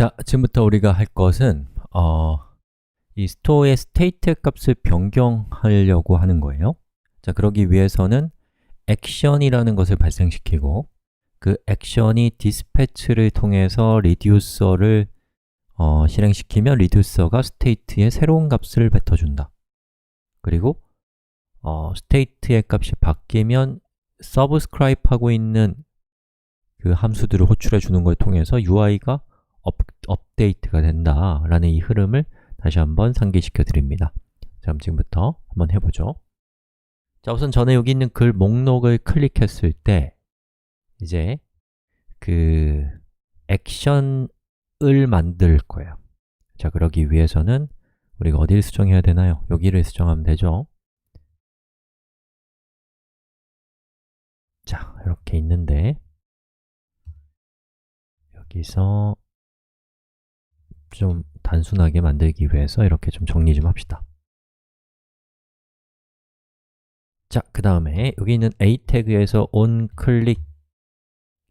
자, 지금부터 우리가 할 것은 어, 이 스토어의 스테이트 값을 변경하려고 하는 거예요. 자, 그러기 위해서는 액션이라는 것을 발생시키고 그 액션이 디스패치를 통해서 리듀서를 어, 실행시키면 리듀서가 스테이트에 새로운 값을 뱉어준다. 그리고 어, 스테이트의 값이 바뀌면 서브스크라이브 하고 있는 그 함수들을 호출해 주는 걸 통해서 UI가 업, 업데이트가 된다라는 이 흐름을 다시 한번 상기시켜 드립니다. 자, 그럼 지금부터 한번 해보죠. 자, 우선 전에 여기 있는 글 목록을 클릭했을 때 이제 그 액션을 만들 거예요. 자, 그러기 위해서는 우리가 어디를 수정해야 되나요? 여기를 수정하면 되죠. 자, 이렇게 있는데 여기서 좀 단순하게 만들기 위해서 이렇게 좀 정리 좀 합시다. 자, 그 다음에 여기 있는 a 태그에서 onClick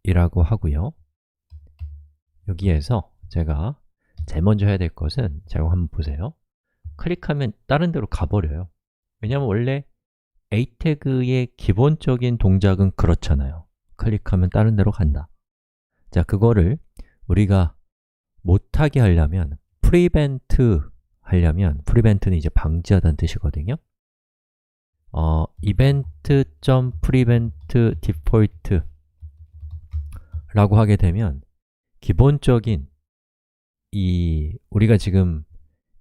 이라고 하고요. 여기에서 제가 제일 먼저 해야 될 것은 제가 한번 보세요. 클릭하면 다른 데로 가버려요. 왜냐하면 원래 a 태그의 기본적인 동작은 그렇잖아요. 클릭하면 다른 데로 간다. 자, 그거를 우리가 못하게 하려면 prevent 하려면 prevent는 이제 방지하다는 뜻이거든요 어, event.prevent default 라고 하게 되면 기본적인 이 우리가 지금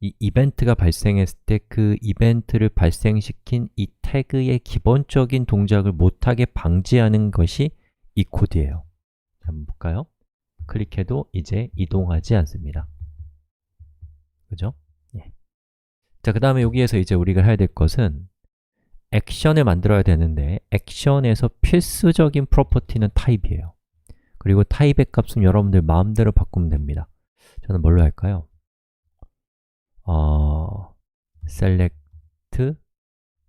이 이벤트가 발생했을 때 그 이벤트를 발생시킨 이 태그의 기본적인 동작을 못하게 방지하는 것이 이 코드예요 한번 볼까요? 클릭해도 이제 이동하지 않습니다 그죠? 예. 자, 그 다음에 여기에서 이제 우리가 해야 될 것은 액션을 만들어야 되는데 액션에서 필수적인 프로퍼티는 타입이에요 그리고 타입의 값은 여러분들 마음대로 바꾸면 됩니다 저는 뭘로 할까요? 어... select,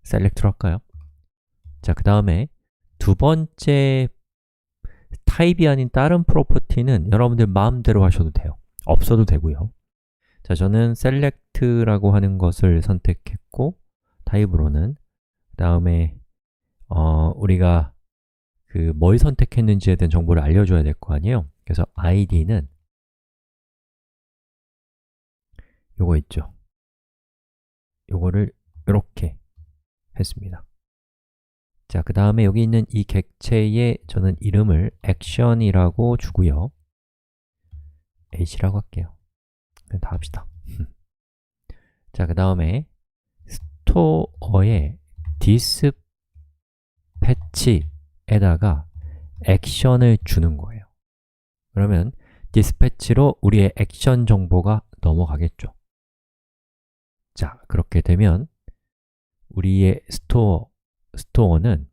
select로 할까요? 자, 그 다음에 두 번째 타입이 아닌 다른 프로퍼티는 여러분들 마음대로 하셔도 돼요. 없어도 되고요. 자, 저는 select라고 하는 것을 선택했고 타입으로는 그 다음에 어, 우리가 그 뭘 선택했는지에 대한 정보를 알려줘야 될 거 아니에요? 그래서 id는 요거 있죠? 요거를 이렇게 했습니다 자, 그 다음에 여기 있는 이 객체에 저는 이름을 action이라고 주고요. h라고 할게요. 다 합시다. 자, 그 다음에 스토어에 dispatch에다가 액션을 주는 거예요. 그러면 dispatch로 우리의 액션 정보가 넘어가겠죠. 자, 그렇게 되면 우리의 스토어 스토어는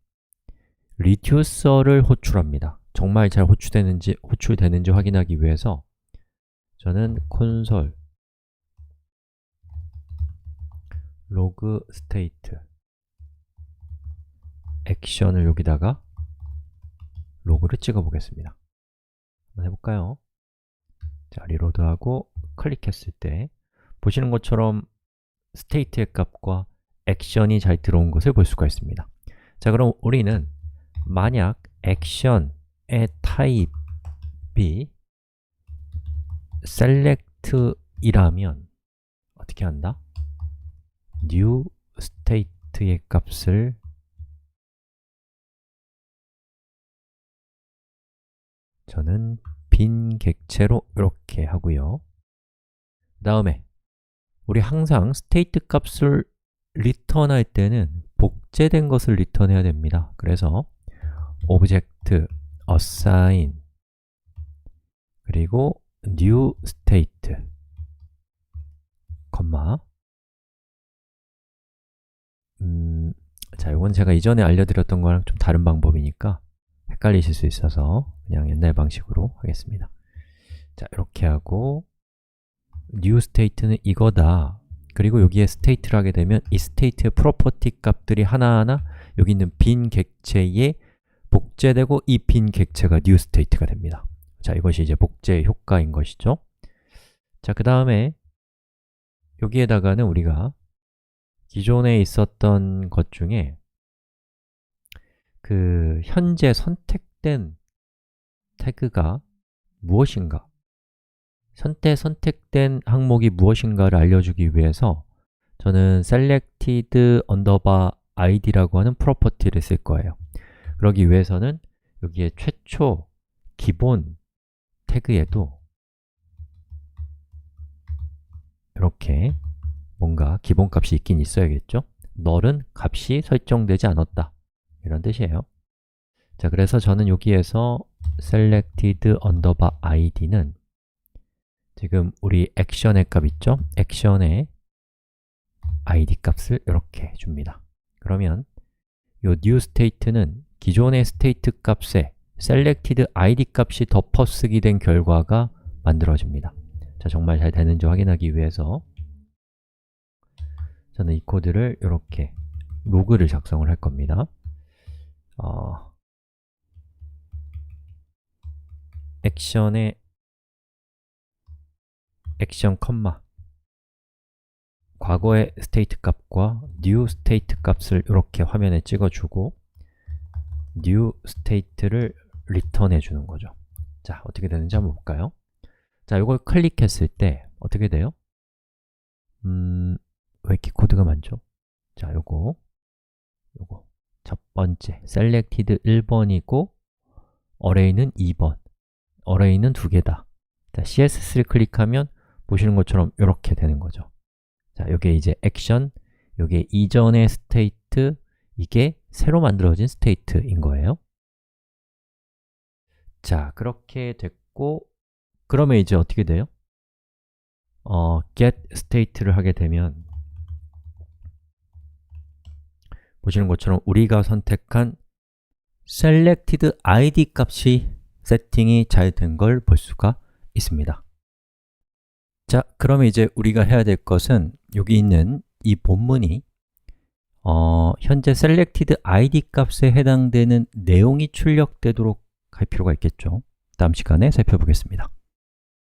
리듀서를 호출합니다 정말 잘 호출되는지, 호출되는지 확인하기 위해서 저는 콘솔 로그 스테이트 액션을 여기다가 로그를 찍어 보겠습니다 한번 해볼까요? 자, 리로드하고 클릭했을 때 보시는 것처럼 스테이트의 값과 액션이 잘 들어온 것을 볼 수가 있습니다 자, 그럼 우리는 만약 액션의 타입이 select이라면 어떻게 한다? new state의 값을 저는 빈 객체로 이렇게 하고요 그 다음에 우리 항상 state 값을 리턴할 때는 복제된 것을 리턴해야 됩니다. 그래서 object assign 그리고 new state 컴마. 음, 자, 이건 제가 이전에 알려드렸던 거랑 좀 다른 방법이니까 헷갈리실 수 있어서 그냥 옛날 방식으로 하겠습니다. 자, 이렇게 하고 new state는 이거다 그리고 여기에 state를 하게 되면 이 state의 property 값들이 하나하나 여기 있는 빈 객체에 복제되고 이 빈 객체가 new state가 됩니다. 자, 이것이 이제 복제 효과인 것이죠. 자, 그 다음에 여기에다가는 우리가 기존에 있었던 것 중에 그 현재 선택된 태그가 무엇인가 현재 선택된 항목이 무엇인가를 알려주기 위해서 저는 selected underbar id라고 하는 프로퍼티를 쓸 거예요. 그러기 위해서는 여기에 최초 기본 태그에도 이렇게 뭔가 기본값이 있긴 있어야겠죠? 널은 값이 설정되지 않았다. 이런 뜻이에요. 자, 그래서 저는 여기에서 selected underbar id는 지금 우리 액션의 값 있죠? 액션의 id 값을 이렇게 줍니다. 그러면 이 new state는 기존의 state 값에 selected id 값이 덮어쓰기 된 결과가 만들어집니다. 자, 정말 잘 되는지 확인하기 위해서 저는 이 코드를 이렇게 로그를 작성을 할 겁니다. 어, 액션의 액션 컴마 과거의 스테이트 값과 new state 값을 이렇게 화면에 찍어주고 new state를 리턴해 주는 거죠 자, 어떻게 되는지 한번 볼까요? 자, 이걸 클릭했을 때 어떻게 돼요? 음, 왜 이렇게 코드가 많죠? 자, 요거 요거 첫 번째 selected 1번이고 array는 2번 array는 두 개다 자, CSS를 클릭하면 보시는 것처럼 이렇게 되는 거죠. 자, 요게 이제 액션, 요게 이전의 스테이트, 이게 새로 만들어진 스테이트인 거예요. 자, 그렇게 됐고 그러면 이제 어떻게 돼요? 어, get state를 하게 되면 보시는 것처럼 우리가 선택한 selected id 값이 세팅이 잘 된 걸 볼 수가 있습니다 자, 그러면 이제 우리가 해야 될 것은 여기 있는 이 본문이 어, 현재 selected id 값에 해당되는 내용이 출력되도록 할 필요가 있겠죠. 다음 시간에 살펴보겠습니다